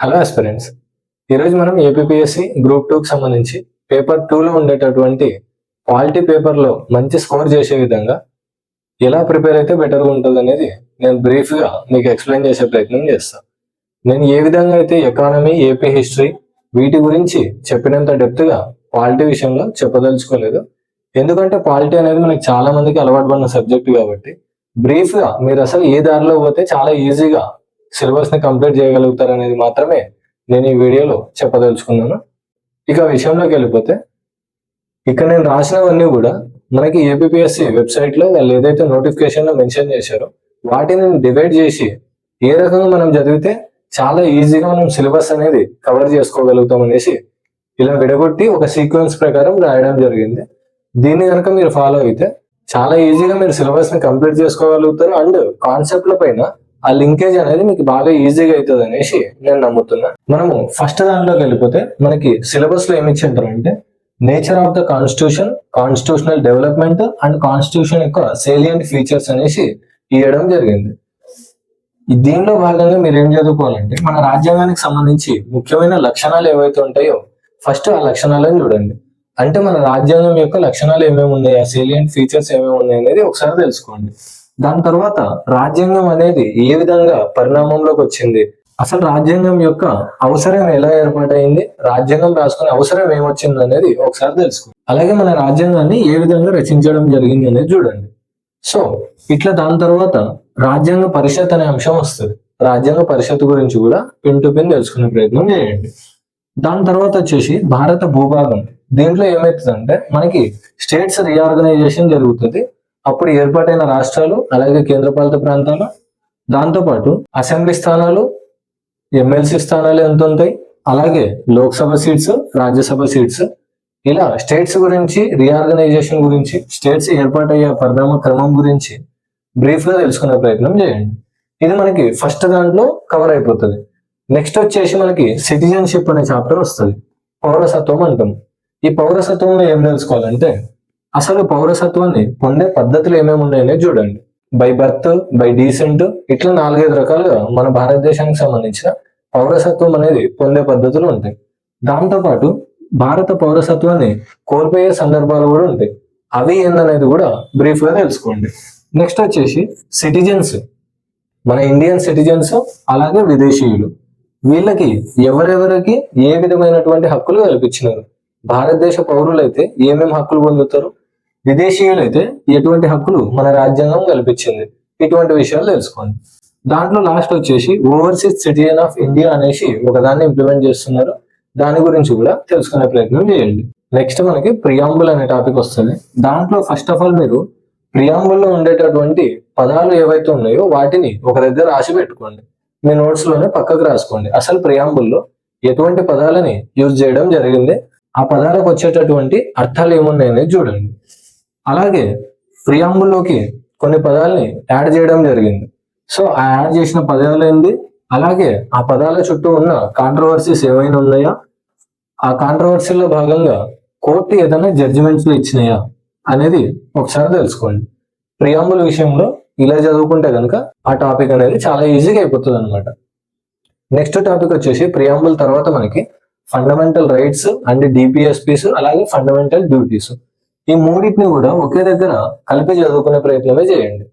Hello aspirants ఈరోజు మనం APSC group టూకి సంబంధించి పేపర్ టూలో ఉండేటటువంటి క్వాలిటీ పేపర్లో మంచి స్కోర్ చేసే విధంగా ఎలా ప్రిపేర్ అయితే బెటర్గా ఉంటుంది అనేది నేను బ్రీఫ్గా మీకు ఎక్స్ప్లెయిన్ చేసే ప్రయత్నం చేస్తాను నేను ఏ విధంగా అయితే ఎకానమీ ఏపీ హిస్టరీ వీటి గురించి చెప్పినంత డెప్త్గా క్వాలిటీ విషయంలో చెప్పదలుచుకోలేదు. ఎందుకంటే క్వాలిటీ అనేది మనకి చాలా మందికి అలవాటు పడిన సబ్జెక్ట్ కాబట్టి బ్రీఫ్గా మీరు అసలు ఏ దారిలో పోతే చాలా ఈజీగా సిలబస్ని కంప్లీట్ చేయగలుగుతారు అనేది మాత్రమే నేను ఈ వీడియోలో చెప్పదలుచుకున్నాను. ఇక విషయంలోకి వెళ్ళిపోతే ఇక్కడ నేను రాసినవన్నీ కూడా మనకి ఏపీఎస్సి వెబ్సైట్లో వాళ్ళు ఏదైతే నోటిఫికేషన్లో మెన్షన్ చేశారో వాటిని డివైడ్ చేసి ఏ రకంగా మనం చదివితే చాలా ఈజీగా మనం సిలబస్ అనేది కవర్ చేసుకోగలుగుతాం అనేసి ఇలా విడగొట్టి ఒక సీక్వెన్స్ ప్రకారం రాయడం జరిగింది. దీన్ని కనుక మీరు ఫాలో అయితే చాలా ఈజీగా మీరు సిలబస్ని కంప్లీట్ చేసుకోగలుగుతారు. అండ్ కాన్సెప్ట్ల పైన ఆ లింకేజ్ అనేది మీకు బాగా ఈజీగా అవుతుంది అనేసి నేను నమ్ముతున్నా. మనము ఫస్ట్ దానిలోకి వెళ్ళిపోతే మనకి సిలబస్లో ఏమి ఇచ్చింటారు అంటే nature of the constitution constitutional development and constitution యొక్క సేలియంట్ ఫీచర్స్ అనేసి ఇవ్వడం జరిగింది. దీనిలో భాగంగా మీరు ఏం చదువుకోవాలంటే మన రాజ్యాంగానికి సంబంధించి ముఖ్యమైన లక్షణాలు ఏవైతే ఉంటాయో ఫస్ట్ ఆ లక్షణాలను చూడండి. అంటే మన రాజ్యాంగం యొక్క లక్షణాలు ఏమేమి ఉన్నాయి? ఆ సేలియంట్ ఫీచర్స్ ఏమేమి ఉన్నాయి అనేది ఒకసారి తెలుసుకోండి. దాని తర్వాత రాజ్యాంగం అనేది ఏ విధంగా పరిణామంలోకి వచ్చింది? అసలు రాజ్యాంగం యొక్క అవసరం ఎలా ఏర్పాటైంది? రాజ్యాంగం రాసుకునే అవసరం ఏమొచ్చింది అనేది ఒకసారి తెలుసుకోండి అలాగే మన రాజ్యాంగాన్ని ఏ విధంగా రచించడం జరిగింది అనేది చూడండి. సో ఇట్లా దాని తర్వాత రాజ్యాంగ పరిషత్ అనే అంశం వస్తుంది. రాజ్యాంగ పరిషత్ గురించి కూడా పిన్ టు పిన్ తెలుసుకునే ప్రయత్నం చేయండి. దాని తర్వాత వచ్చేసి భారత భూభాగం. దీంట్లో ఏమవుతుందంటే మనకి స్టేట్స్ రీఆర్గనైజేషన్ జరుగుతుంది. అప్పుడు ఏర్పాటైన రాష్ట్రాలు అలాగే కేంద్రపాలిత ప్రాంతాలు. దాంతోపాటు అసెంబ్లీ స్థానాలు ఎమ్మెల్సీ స్థానాలు ఎంత ఉంటాయి? అలాగే లోక్సభ సీట్స్ రాజ్యసభ సీట్స్. ఇలా స్టేట్స్ గురించి రీఆర్గనైజేషన్ గురించి స్టేట్స్ ఏర్పాటయ్యే పరిణామ క్రమం గురించి బ్రీఫ్గా తెలుసుకునే ప్రయత్నం చేయండి. ఇది మనకి ఫస్ట్ దాంట్లో కవర్ అయిపోతుంది. నెక్స్ట్ వచ్చేసి మనకి సిటిజన్షిప్ అనే చాప్టర్ వస్తుంది. పౌరసత్వం అంటాం. ఈ పౌరసత్వంలో ఏం తెలుసుకోవాలంటే అసలు పౌరసత్వాన్ని పొందే పద్ధతులు ఏమేమి ఉన్నాయనే చూడండి. బై బర్త్ బై డీసెంట్ ఇట్లా నాలుగైదు రకాలుగా మన భారతదేశానికి సంబంధించిన పౌరసత్వం అనేది పొందే పద్ధతులు ఉంటాయి. దాంతోపాటు భారత పౌరసత్వాన్ని కోల్పోయే సందర్భాలు కూడా ఉంటాయి. అవి ఏందనేది కూడా బ్రీఫ్గా తెలుసుకోండి. నెక్స్ట్ వచ్చేసి సిటిజన్స్ మన ఇండియన్ సిటిజన్స్ అలాగే విదేశీయులు. వీళ్ళకి ఎవరెవరికి ఏ విధమైనటువంటి హక్కులు కల్పించినారు? భారతదేశ పౌరులైతే ఏమేమి హక్కులు పొందుతారు? విదేశీయులైతే ఎటువంటి హక్కులు మన రాజ్యాంగం కల్పించింది? ఇటువంటి విషయాలు తెలుసుకోండి. దాంట్లో లాస్ట్ వచ్చేసి ఓవర్సీస్ సిటిజన్ ఆఫ్ ఇండియా అనేసి ఒకదాన్ని ఇంప్లిమెంట్ చేస్తున్నారు. దాని గురించి కూడా తెలుసుకునే ప్రయత్నం చేయండి. నెక్స్ట్ మనకి ప్రియాంబుల్ అనే టాపిక్ వస్తుంది. దాంట్లో ఫస్ట్ ఆఫ్ ఆల్ మీరు ప్రియాంబుల్లో ఉండేటటువంటి పదాలు ఏవైతే ఉన్నాయో వాటిని ఒక దగ్గర రాసి పెట్టుకోండి. మీ నోట్స్లోనే పక్కకు రాసుకోండి. అసలు ప్రియాంబుల్లో ఎటువంటి పదాలని యూజ్ చేయడం జరిగింది? ఆ పదాలకు వచ్చేటటువంటి అర్థాలు ఏమున్నాయనేది చూడండి. అలాగే ప్రియాంబుల్లోకి కొన్ని పదాలని యాడ్ చేయడం జరిగింది. సో ఆ యాడ్ చేసిన పదాలు ఏంది? అలాగే ఆ పదాల చుట్టూ ఉన్న కాంట్రవర్సీస్ ఏమైనా ఉన్నాయా? ఆ కాంట్రవర్సీలో భాగంగా కోర్టు ఏదైనా జడ్జిమెంట్స్లు ఇచ్చినాయా? అనేది ఒకసారి తెలుసుకోండి. ప్రియాంబుల్ విషయంలో ఇలా చదువుకుంటే కనుక ఆ టాపిక్ అనేది చాలా ఈజీగా అయిపోతుంది అనమాట నెక్స్ట్ టాపిక్ వచ్చేసి ప్రియాంబుల్ తర్వాత మనకి ఫండమెంటల్ రైట్స్ అండ్ డిపిఎస్పీస్ అలాగే ఫండమెంటల్ డ్యూటీస్ ఈ మూడింటిని కూడా ఒకే దగ్గర కలిపి చదువుకునే ప్రయత్నమే చేయండి.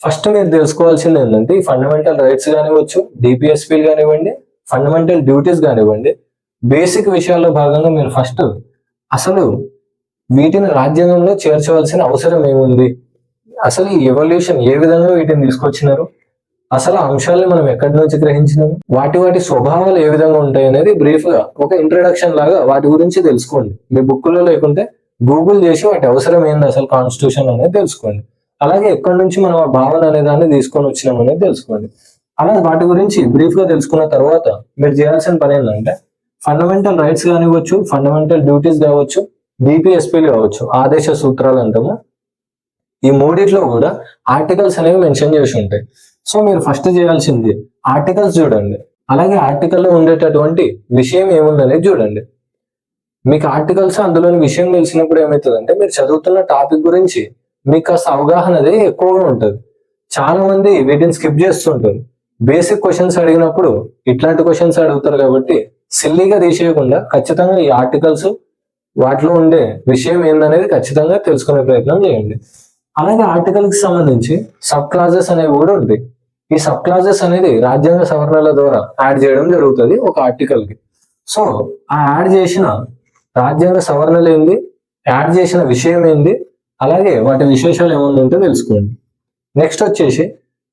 ఫస్ట్ మీరు తెలుసుకోవాల్సింది ఏంటంటే ఈ ఫండమెంటల్ రైట్స్ కానివ్వచ్చు డిపిఎస్పీలు కానివ్వండి ఫండమెంటల్ డ్యూటీస్ కానివ్వండి బేసిక్ విషయాల్లో భాగంగా మీరు ఫస్ట్ అసలు వీటిని రాజ్యాంగంలో చేర్చవలసిన అవసరం ఏముంది? అసలు ఈ ఎవల్యూషన్ ఏ విధంగా వీటిని తీసుకొచ్చినారు? అసలు అంశాలను మనం ఎక్కడి నుంచి గ్రహించినాము వాటి వాటి స్వభావాలు ఏ విధంగా ఉంటాయి అనేది బ్రీఫ్గా ఒక ఇంట్రడక్షన్ లాగా వాటి గురించి తెలుసుకోండి. మీ బుక్కులో లేకుంటే గూగుల్ చేసి వాటి అవసరం ఏంది అసలు కాన్స్టిట్యూషన్ అనేది తెలుసుకోండి. అలాగే ఎక్కడి నుంచి మనం ఆ భావన అనే దాన్ని తీసుకొని వచ్చినాం అనేది తెలుసుకోండి. అలా వాటి గురించి బ్రీఫ్గా తెలుసుకున్న తర్వాత మీరు చేయాల్సిన పని ఏంటంటే ఫండమెంటల్ రైట్స్ కానివ్వచ్చు ఫండమెంటల్ డ్యూటీస్ కావచ్చు బీపీఎస్పీలు కావచ్చు ఆదేశ సూత్రాలు అంటాము. ఈ మూడిట్లో కూడా ఆర్టికల్స్ అనేవి మెన్షన్ చేసి ఉంటాయి. సో మీరు ఫస్ట్ చేయాల్సింది ఆర్టికల్స్ చూడండి. అలాగే ఆర్టికల్లో ఉండేటటువంటి విషయం ఏముందనేది చూడండి. మీకు ఆర్టికల్స్ అందులోని విషయం తెలిసినప్పుడు ఏమవుతుందంటే మీరు చదువుతున్న టాపిక్ గురించి మీకు కాస్త అవగాహన అనేది ఎక్కువగా ఉంటుంది. చాలా మంది వీటిని స్కిప్ చేస్తుంటారు. బేసిక్ క్వశ్చన్స్ అడిగినప్పుడు ఇట్లాంటి క్వశ్చన్స్ అడుగుతారు కాబట్టి సిల్లీగా తీసేయకుండా ఖచ్చితంగా ఈ ఆర్టికల్స్ వాటిలో ఉండే విషయం ఏందనేది ఖచ్చితంగా తెలుసుకునే ప్రయత్నం చేయండి. అలాగే ఆర్టికల్కి సంబంధించి సబ్ క్లాజెస్ అనేవి కూడా ఉంటాయి. ఈ సబ్ క్లాజెస్ అనేది రాజ్యాంగ సవరణల ద్వారా యాడ్ చేయడం జరుగుతుంది ఒక ఆర్టికల్కి. సో ఆ యాడ్ చేసిన రాజ్యాంగ సవరణలు ఏంది? యాడ్ చేసిన విషయం ఏంది? అలాగే వాటి విశేషాలు ఏమన్నా ఉంటే తెలుసుకోండి. నెక్స్ట్ వచ్చేసి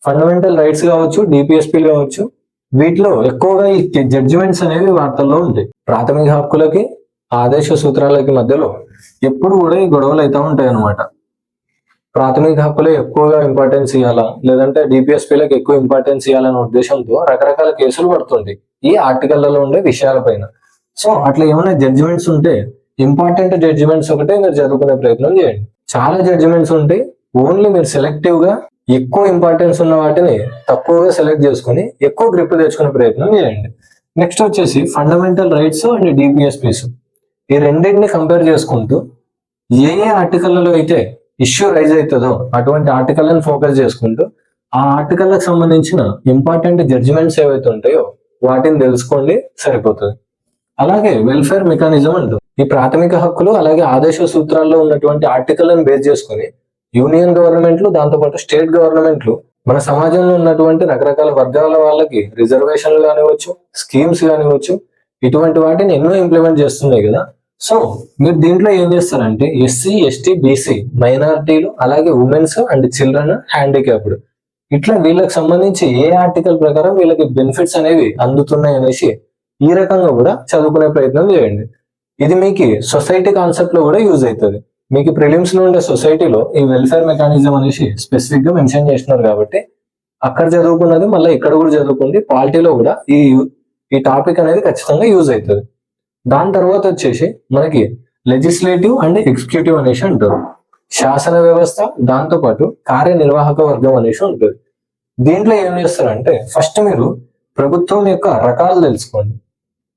ఫండమెంటల్ రైట్స్ కావచ్చు డిపిఎస్పీలు కావచ్చు వీటిలో ఎక్కువగా ఈ జడ్జిమెంట్స్ అనేవి వార్తల్లో ఉంటాయి. ప్రాథమిక హక్కులకి ఆదేశ సూత్రాలకి మధ్యలో ఎప్పుడు కూడా ఈ గొడవలు అయితే ఉంటాయి అన్నమాట ప్రాథమిక హక్కులే ఎక్కువగా ఇంపార్టెన్స్ ఇవ్వాలా లేదంటే డిపిఎస్పీలకు ఎక్కువ ఇంపార్టెన్స్ ఇవ్వాలనే ఉద్దేశంతో రకరకాల కేసులు పడుతుంది ఈ ఆర్టికల్లలో ఉండే విషయాలపైన సో అట్లా ఏమైనా జడ్జిమెంట్స్ ఉంటే ఇంపార్టెంట్ జడ్జిమెంట్స్ ఒకటే మీరు చదువుకునే ప్రయత్నం చేయండి. చాలా జడ్జిమెంట్స్ ఉంటాయి ఓన్లీ మీరు సెలెక్టివ్గా ఎక్కువ ఇంపార్టెన్స్ ఉన్న వాటిని తక్కువగా సెలెక్ట్ చేసుకుని ఎక్కువ గ్రిప్ తెచ్చుకునే ప్రయత్నం చేయండి. నెక్స్ట్ వచ్చేసి ఫండమెంటల్ రైట్స్ అండ్ డిపిఎస్పీస్ ఈ రెండింటిని కంపేర్ చేసుకుంటూ ఏ ఏ ఆర్టికల్లలో అయితే ఇష్యూ రైజ్ అవుతుందో అటువంటి ఆర్టికల్ని ఫోకస్ చేసుకుంటూ ఆ ఆర్టికల్కి సంబంధించిన ఇంపార్టెంట్ జడ్జిమెంట్స్ ఏవైతే ఉంటాయో వాటిని తెలుసుకోండి సరిపోతుంది. అలాగే వెల్ఫేర్ మెకానిజం అంటూ. ఈ ప్రాథమిక హక్కులు అలాగే ఆదేశ సూత్రాల్లో ఉన్నటువంటి ఆర్టికల్ని బేస్ చేసుకుని యూనియన్ గవర్నమెంట్లు దాంతోపాటు స్టేట్ గవర్నమెంట్లు మన సమాజంలో ఉన్నటువంటి రకరకాల వర్గాల వాళ్ళకి రిజర్వేషన్లు కానివ్వచ్చు స్కీమ్స్ కానివ్వచ్చు ఇటువంటి వాటిని ఎన్నో ఇంప్లిమెంట్ చేస్తున్నాయి కదా. సో మీరు దీంట్లో ఏం చేస్తారంటే ఎస్సీ ఎస్టీ బీసీ మైనారిటీలు అలాగే ఉమెన్స్ అండ్ చిల్డ్రన్ హ్యాండిక్యాప్డ్ ఇట్లా వీళ్ళకి సంబంధించి ఏ ఆర్టికల్ ప్రకారం వీళ్ళకి బెనిఫిట్స్ అనేవి అందుతున్నాయి అనేసి ఈ రకంగా కూడా చదువుకునే ప్రయత్నం చేయండి. ఇది మీకు సొసైటీ కాన్సెప్ట్లో కూడా యూజ్ అవుతుంది. మీకు ప్రిలిమ్స్లో ఉండే సొసైటీలో ఈ వెల్ఫేర్ మెకానిజం అనేసి స్పెసిఫిక్గా మెన్షన్ చేస్తున్నారు కాబట్టి అక్కడ చదువుకున్నది మళ్ళీ ఇక్కడ కూడా చదువుకుంది పార్టీలో కూడా ఈ ఈ టాపిక్ అనేది ఖచ్చితంగా యూజ్ అవుతుంది. దాని తర్వాత వచ్చేసి మనకి లెజిస్లేటివ్ అండ్ ఎగ్జిక్యూటివ్ అనేసి అంటారు. శాసన వ్యవస్థ దాంతో పాటు కార్యనిర్వాహక వర్గం అనేసి ఉంటుంది. దీంట్లో ఏం చేస్తారంటే ఫస్ట్ మీరు ప్రభుత్వం యొక్క రకాలు తెలుసుకోండి.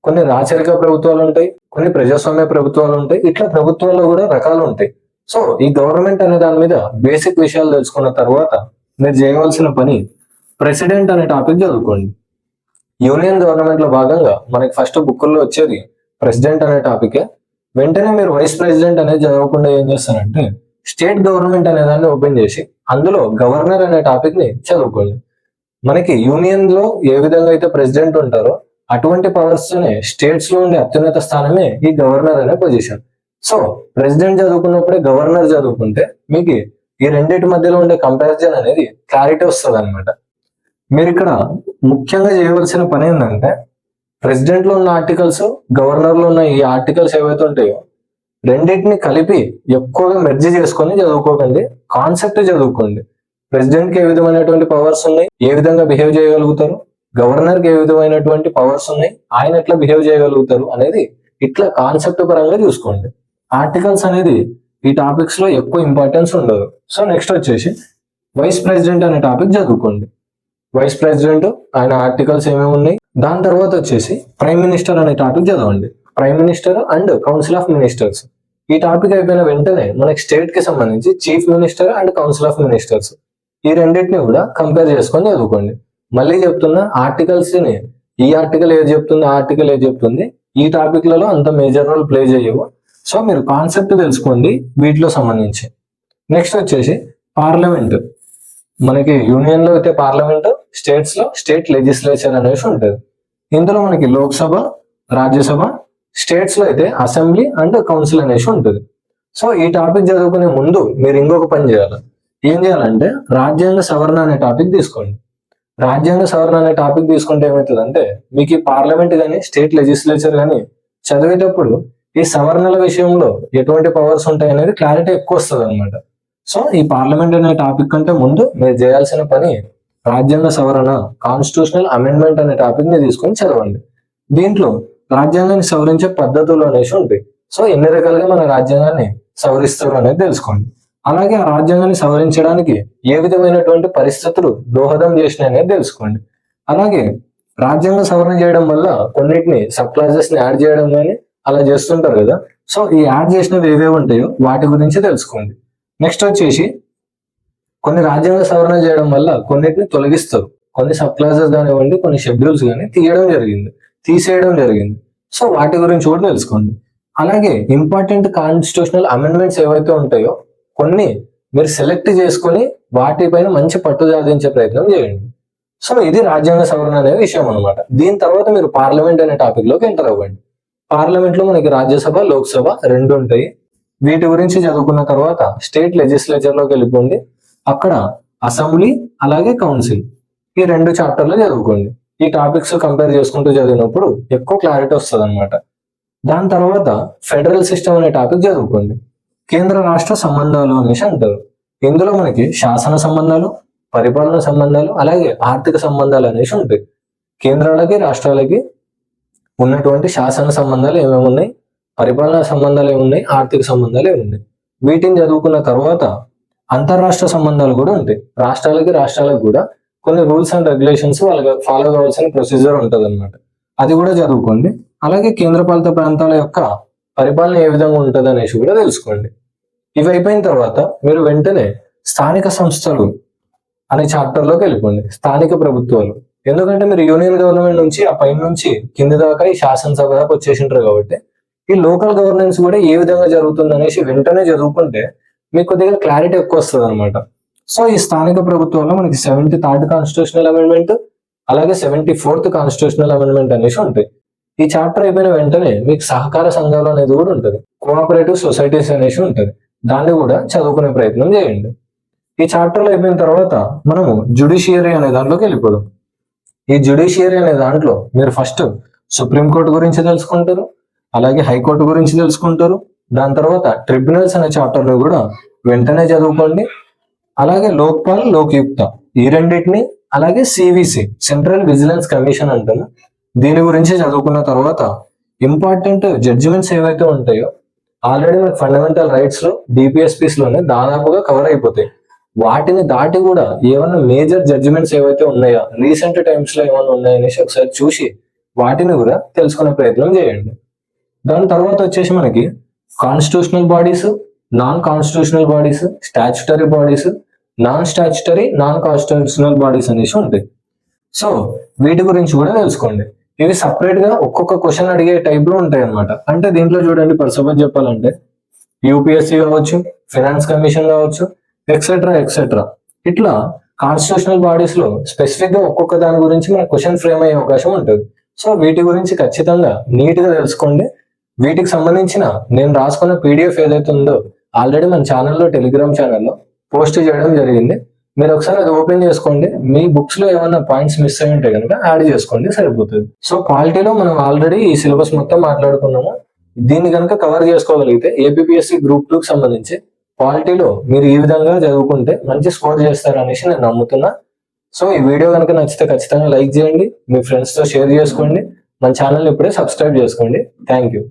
కొన్ని రాచరిక ప్రభుత్వాలు ఉంటాయి కొన్ని ప్రజాస్వామ్య ప్రభుత్వాలు ఉంటాయి ఇట్లా ప్రభుత్వాల్లో కూడా రకాలు ఉంటాయి. సో ఈ గవర్నమెంట్ అనే దాని మీద బేసిక్ విషయాలు తెలుసుకున్న తర్వాత మీరు చేయవలసిన పని ప్రెసిడెంట్ అనే టాపిక్ చదువుకోండి. యూనియన్ గవర్నమెంట్లో భాగంగా మనకి ఫస్ట్ బుక్కుల్లో వచ్చేది ప్రెసిడెంట్ అనే టాపిక్. వెంటనే మీరు వైస్ ప్రెసిడెంట్ అనేది చదవకుండా ఏం చేస్తారంటే స్టేట్ గవర్నమెంట్ అనే దాన్ని ఓపెన్ చేసి అందులో గవర్నర్ అనే టాపిక్ని చదువుకోండి. మనకి యూనియన్లో ఏ విధంగా అయితే ప్రెసిడెంట్ ఉంటారో అటువంటి పవర్స్ తోనే స్టేట్స్లో ఉండే అత్యున్నత స్థానమే ఈ గవర్నర్ అనే పొజిషన్. సో ప్రెసిడెంట్ చదువుకున్నప్పుడే గవర్నర్ చదువుకుంటే మీకు ఈ రెండింటి మధ్యలో ఉండే కంపారిజన్ అనేది క్లారిటీ వస్తుంది అనమాట మీరు ఇక్కడ ముఖ్యంగా చేయవలసిన పని ఏంటంటే ప్రెసిడెంట్లో ఉన్న ఆర్టికల్స్ గవర్నర్లో ఉన్న ఈ ఆర్టికల్స్ ఏవైతే ఉంటాయో రెండింటిని కలిపి ఎక్కువగా మెర్జీ చేసుకొని చదువుకోకండి కాన్సెప్ట్ చదువుకోండి. ప్రెసిడెంట్కి ఏ విధమైనటువంటి పవర్స్ ఉన్నాయి ఏ విధంగా బిహేవ్ చేయగలుగుతారు? గవర్నర్కి ఏ విధమైనటువంటి పవర్స్ ఉన్నాయి? ఆయన ఎట్లా బిహేవ్ చేయగలుగుతారు అనేది ఇట్లా కాన్సెప్ట్ పరంగా చూసుకోండి. ఆర్టికల్స్ అనేది ఈ టాపిక్స్లో ఎక్కువ ఇంపార్టెన్స్ ఉండదు. సో నెక్స్ట్ వచ్చేసి వైస్ ప్రెసిడెంట్ అనే టాపిక్ చదువుకోండి. వైస్ ప్రెసిడెంట్ ఆయన ఆర్టికల్స్ ఏమేమి ఉన్నాయి? దాని తర్వాత వచ్చేసి ప్రైమ్ మినిస్టర్ అనే టాపిక్ చదవండి. Prime minister and council of ministers ఈ టాపిక్ అయిపోయిన వెంటనే మనకి స్టేట్కి సంబంధించి chief minister and council of ministers ఈ రెండింటిని కూడా కంపేర్ చేసుకొని చదువుకోండి. మళ్ళీ చెప్తున్నా ఆర్టికల్స్ని ఈ ఆర్టికల్ ఏది చెప్తుంది ఆ ఆర్టికల్ ఏది చెప్తుంది ఈ టాపిక్లలో అంత మేజర్ రోల్ ప్లే చేయవు. సో మీరు కాన్సెప్ట్ తెలుసుకోండి వీటిలో సంబంధించి. నెక్స్ట్ వచ్చేసి పార్లమెంట్ మనకి యూనియన్లో అయితే పార్లమెంట్ స్టేట్స్లో స్టేట్ లెజిస్లేచర్ అనేసి ఉంటుంది. ఇందులో మనకి లోక్సభ రాజ్యసభ స్టేట్స్లో అయితే అసెంబ్లీ అండ్ కౌన్సిల్ అనేసి ఉంటుంది. సో ఈ టాపిక్ చదువుకునే ముందు మీరు ఇంకొక పని చేయాలి. ఏం చేయాలంటే రాజ్యాంగ సవరణ అనే టాపిక్ తీసుకోండి. రాజ్యాంగ సవరణ అనే టాపిక్ తీసుకుంటే ఏమవుతుందంటే మీకు ఈ పార్లమెంట్ కానీ స్టేట్ లెజిస్లేచర్ కానీ చదివేటప్పుడు ఈ సవరణల విషయంలో ఎటువంటి పవర్స్ ఉంటాయి అనేది క్లారిటీ ఎక్కువ వస్తుంది అనమాట సో ఈ పార్లమెంట్ అనే టాపిక్ కంటే ముందు మీరు చేయాల్సిన పని రాజ్యాంగ సవరణ కాన్స్టిట్యూషనల్ అమెండ్మెంట్ అనే టాపిక్ని తీసుకొని చదవండి. దీంట్లో రాజ్యాంగాన్ని సవరించే పద్ధతులు అనేసి ఉంటాయి. సో ఎన్ని రకాలుగా మన రాజ్యాంగాన్ని సవరిస్తారు అనేది తెలుసుకోండి. అలాగే ఆ రాజ్యాంగాన్ని సవరించడానికి ఏ విధమైనటువంటి పరిస్థితులు దోహదం చేసినాయి అనేది తెలుసుకోండి. అలాగే రాజ్యాంగ సవరణ చేయడం వల్ల కొన్నిటిని సబ్ క్లాసెస్ని యాడ్ చేయడం కానీ అలా చేస్తుంటారు కదా. సో ఈ యాడ్ చేసినవి ఏవేవి ఉంటాయో వాటి గురించి తెలుసుకోండి. నెక్స్ట్ వచ్చేసి కొన్ని రాజ్యాంగ సవరణ చేయడం వల్ల కొన్నిటిని తొలగిస్తారు. కొన్ని సబ్ క్లాసెస్ కానివ్వండి కొన్ని షెడ్యూల్స్ కానీ తీయడం జరిగింది. తీసేయడం జరిగింది. సో వాటి గురించి కూడా తెలుసుకోండి. అలాగే ఇంపార్టెంట్ కాన్స్టిట్యూషనల్ అమెండ్మెంట్స్ ఏవైతే ఉంటాయో కొన్ని మీరు సెలెక్ట్ చేసుకొని వాటిపైన మంచి పట్టు సాధించే ప్రయత్నం చేయండి. సో ఇది రాజ్యాంగ సవరణ అనే విషయం అనమాట దీని తర్వాత మీరు పార్లమెంట్ అనే టాపిక్లోకి ఎంటర్ అవ్వండి. పార్లమెంట్లో మనకి రాజ్యసభ లోక్సభ రెండు ఉంటాయి. వీటి గురించి చదువుకున్న తర్వాత స్టేట్ లెజిస్లేచర్లోకి వెళ్ళిపోండి. అక్కడ అసెంబ్లీ అలాగే కౌన్సిల్ ఈ రెండు చాప్టర్లు చదువుకోండి. ఈ టాపిక్స్ కంపేర్ చేసుకుంటూ చదివినప్పుడు ఎక్కువ క్లారిటీ వస్తుంది అనమాట దాని తర్వాత ఫెడరల్ సిస్టమ్ అనే టాపిక్ చదువుకోండి. కేంద్ర రాష్ట్ర సంబంధాలు అనేసి అంటారు. ఇందులో మనకి శాసన సంబంధాలు పరిపాలన సంబంధాలు అలాగే ఆర్థిక సంబంధాలు అనేసి ఉంటాయి. కేంద్రాలకి రాష్ట్రాలకి ఉన్నటువంటి శాసన సంబంధాలు ఏమేమి ఉన్నాయి? పరిపాలన సంబంధాలు ఏమున్నాయి ఆర్థిక సంబంధాలు ఏమున్నాయి వీటిని చదువుకున్న తర్వాత అంతర్రాష్ట్ర సంబంధాలు కూడా ఉంటాయి. రాష్ట్రాలకి రాష్ట్రాలకు కూడా కొన్ని రూల్స్ అండ్ రెగ్యులేషన్స్ వాళ్ళకి ఫాలో కావాల్సిన ప్రొసీజర్ ఉంటుంది అనమాట అది కూడా చదువుకోండి. అలాగే కేంద్రపాలిత ప్రాంతాల యొక్క పరిపాలన ఏ విధంగా ఉంటుంది అనేసి కూడా తెలుసుకోండి. ఇవి అయిపోయిన తర్వాత మీరు వెంటనే స్థానిక సంస్థలు అనే చాప్టర్లోకి వెళ్ళిపోండి. స్థానిక ప్రభుత్వాలు. ఎందుకంటే మీరు యూనియన్ గవర్నమెంట్ నుంచి ఆ పైన నుంచి కింది దాకా ఈ శాసనసభ దాకా వచ్చేసింటారు కాబట్టి ఈ లోకల్ గవర్నెన్స్ కూడా ఏ విధంగా జరుగుతుంది అనేసి వెంటనే చదువుకుంటే మీకు కొద్దిగా క్లారిటీ ఎక్కువ వస్తుంది అనమాట సో ఈ స్థానిక ప్రభుత్వంలో మనకి సెవెంటీ థర్డ్ కాన్స్టిట్యూషనల్ అమెండ్మెంట్ అలాగే సెవెంటీ ఫోర్త్ కాన్స్టిట్యూషనల్ అమెండ్మెంట్ అనేసి ఉంటాయి. ఈ చాప్టర్ అయిపోయిన వెంటనే మీకు సహకార సంఘాలు అనేది కూడా ఉంటుంది. కోఆపరేటివ్ సొసైటీస్ అనేసి ఉంటుంది. దాన్ని కూడా చదువుకునే ప్రయత్నం చేయండి. ఈ చాప్టర్లు అయిపోయిన తర్వాత మనము జుడిషియరీ అనే దాంట్లోకి వెళ్ళిపోదాం. ఈ జుడిషియరీ అనే దాంట్లో మీరు ఫస్ట్ సుప్రీంకోర్టు గురించి తెలుసుకుంటారు అలాగే హైకోర్టు గురించి తెలుసుకుంటారు దాని తర్వాత ట్రిబ్యునల్స్ అనే చాప్టర్ కూడా వెంటనే చదువుకోండి. అలాగే లోక్పాల్ లోక్యుక్త ఈ రెండింటిని అలాగే సివిసి సెంట్రల్ విజిలెన్స్ కమిషన్ అంటారు. దీని గురించి చదువుకున్న తర్వాత ఇంపార్టెంట్ జడ్జిమెంట్స్ ఏవైతే ఉంటాయో ఆల్రెడీ మనకి ఫండమెంటల్ రైట్స్లో డిపిఎస్పీస్లోనే దాదాపుగా కవర్ అయిపోతాయి. వాటిని దాటి కూడా ఏమన్నా మేజర్ జడ్జిమెంట్స్ ఏవైతే ఉన్నాయో రీసెంట్ టైమ్స్లో ఏమైనా ఉన్నాయనేసి ఒకసారి చూసి వాటిని కూడా తెలుసుకునే ప్రయత్నం చేయండి. దాని తర్వాత వచ్చేసి మనకి constitutional bodies non constitutional bodies statutory bodies non statutory non constitutional bodies అనేసి ఉంటాయి. సో వీటి గురించి కూడా తెలుసుకోండి. ఇవి సపరేట్గా ఒక్కొక్క క్వశ్చన్ అడిగే టైప్లో ఉంటాయి అనమాట అంటే దీంట్లో చూడండి ఫర్ చెప్పాలంటే యూపీఎస్సీ కావచ్చు ఫైనాన్స్ కమిషన్ కావచ్చు ఎక్సెట్రా ఎక్సెట్రా ఇట్లా కాన్స్టిట్యూషనల్ బాడీస్లో స్పెసిఫిక్గా ఒక్కొక్క దాని గురించి మన క్వశ్చన్ ఫ్రేమ్ అయ్యే అవకాశం ఉంటుంది. సో వీటి గురించి ఖచ్చితంగా నీట్గా తెలుసుకోండి. వీటికి సంబంధించిన నేను రాసుకున్న పీడిఎఫ్ ఏదైతే ఉందో ఆల్రెడీ మన ఛానల్లో టెలిగ్రామ్ ఛానల్లో పోస్ట్ చేయడం జరిగింది. మీరు ఒకసారి అది ఓపెన్ చేసుకోండి. మీ బుక్స్లో ఏమైనా పాయింట్స్ మిస్ అయి ఉంటే కనుక యాడ్ చేసుకోండి సరిపోతుంది. సో క్వాలిటీలో మనం ఆల్రెడీ ఈ సిలబస్ మొత్తం మాట్లాడుకున్నాము. దీన్ని కనుక కవర్ చేసుకోగలిగితే ఏపీఎస్సి గ్రూప్ టూ కి సంబంధించి క్వాలిటీలో మీరు ఈ విధంగా చదువుకుంటే మంచి స్కోర్ చేస్తారు అనేసి నేను నమ్ముతున్నా. సో ఈ వీడియో కనుక నచ్చితే ఖచ్చితంగా లైక్ చేయండి. మీ ఫ్రెండ్స్తో షేర్ చేసుకోండి. మన ఛానల్ ఇప్పుడే సబ్స్క్రైబ్ చేసుకోండి. Thank you